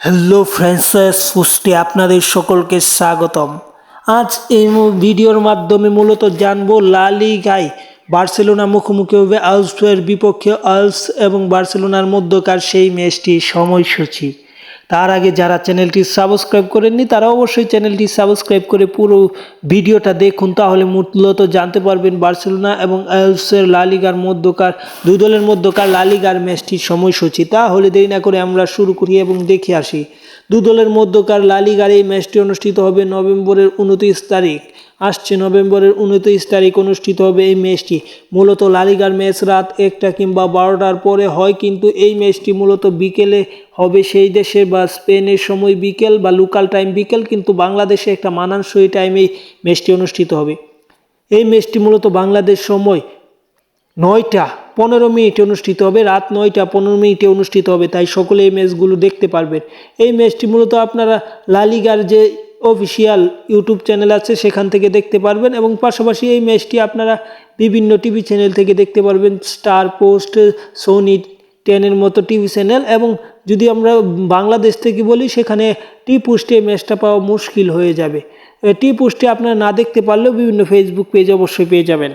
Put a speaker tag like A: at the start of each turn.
A: Hello ফ্রেন্ডসেস পুষ্টি আপনাদের সকলকে স্বাগতম। আজ এই ভিডিওর মাধ্যমে মূলত জানব লালি গাই বার্সেলোনা মুখোমুখি হবে আলসের বিপক্ষে আলস এবং বার্সেলোনার মধ্যকার সেই ম্যাচটি সময়সূচি। তার আগে যারা চ্যানেলটি সাবস্ক্রাইব করেননি, তারা অবশ্যই চ্যানেলটি সাবস্ক্রাইব করে পুরো ভিডিওটা দেখুন। তাহলে মূলত জানতে পারবেন বার্সেলোনা এবং এলসের লালিগার মধ্যকার দু দলের মধ্যকার লালিগার ম্যাচটির সময়সূচি। তাহলে দেরি না করে আমরা শুরু করি এবং দেখে আসি। দু দলের মধ্যকার লালিগার এই ম্যাচটি অনুষ্ঠিত হবে নভেম্বরের উনত্রিশ তারিখ। আসছে নভেম্বরের উনত্রিশ তারিখ অনুষ্ঠিত হবে এই ম্যাচটি। মূলত লালিগার ম্যাচ রাত একটা কিংবা বারোটার পরে হয়, কিন্তু এই ম্যাচটি মূলত বিকেলে হবে। সেই দেশে বা স্পেনের সময় বিকেল বা লোকাল টাইম বিকেল, কিন্তু বাংলাদেশে একটা মানানসই টাইমেই ম্যাচটি অনুষ্ঠিত হবে। এই ম্যাচটি মূলত বাংলাদেশ সময় নয়টা পনেরো মিনিটে অনুষ্ঠিত হবে, রাত নয়টা পনেরো মিনিটে অনুষ্ঠিত হবে, তাই সকলে এই ম্যাচগুলো দেখতে পারবেন। এই ম্যাচটি মূলত আপনারা লালিগার যে অফিসিয়াল ইউটিউব চ্যানেল আছে, সেখান থেকে দেখতে পারবেন এবং পাশাপাশি এই ম্যাচটি আপনারা বিভিন্ন টিভি চ্যানেল থেকে দেখতে পারবেন, স্টার পোস্ট, সোনি টেনের মতো টিভি চ্যানেল এবং যদি আমরা বাংলাদেশ থেকে বলি, সেখানে টি পোস্টে ম্যাচটা পাওয়া মুশকিল হয়ে যাবে। টি পোস্টে আপনারা না দেখতে পারলেও বিভিন্ন ফেসবুক পেজ অবশ্যই পেয়ে যাবেন।